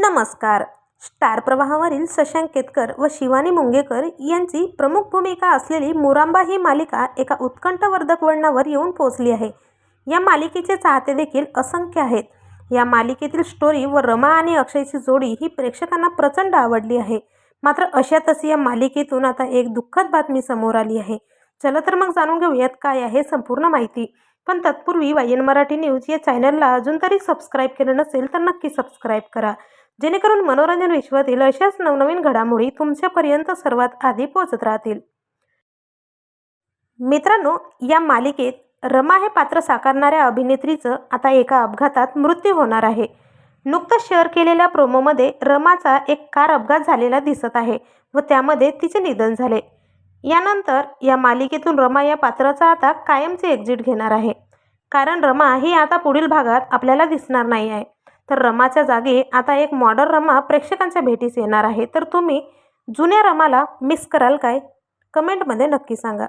नमस्कार. स्टार प्रवाहावरील शशांक केतकर व शिवानी मुंगेकर यांची प्रमुख भूमिका असलेली मुरांबा ही मालिका एका उत्कंठवर्धक वळणावर येऊन पोहोचली आहे. या मालिकेचे चाहते देखील असंख्य आहेत. या मालिकेतील स्टोरी व रमा आणि अक्षयची जोडी ही प्रेक्षकांना प्रचंड आवडली आहे. मात्र अशातच या मालिकेतून आता एक दुःखद बातमी समोर आली आहे. चला तर मग जाणून घेऊयात काय आहे संपूर्ण माहिती. पण तत्पूर्वी वायन मराठी न्यूज या चॅनलला अजून तरी सबस्क्राईब केलं नसेल तर नक्की सबस्क्राईब करा. जेणेकरून मनोरंजन विश्वातील अशाच नवनवीन घडामोडी तुमच्यापर्यंत सर्वात आधी पोहोचत राहतील. मित्रांनो या मालिकेत रमा हे पात्र साकारणाऱ्या अभिनेत्रीचं आता एका अपघातात मृत्यू होणार आहे. नुकतंच शेअर केलेल्या प्रोमोमध्ये रमाचा एक कार अपघात झालेला दिसत आहे व त्यामध्ये तिचे निधन झाले. यानंतर या मालिकेतून रमा या पात्राचा आता कायमचे एक्झिट घेणार आहे. कारण रमा ही आता पुढील भागात आपल्याला दिसणार नाही आहे. तर रमाच्या जागी आता एक मॉडर्न रमा प्रेक्षकांच्या भेटीस येणार आहे. तर तुम्ही जुन्या रमाला मिस कराल काय? कमेंटमध्ये नक्की सांगा.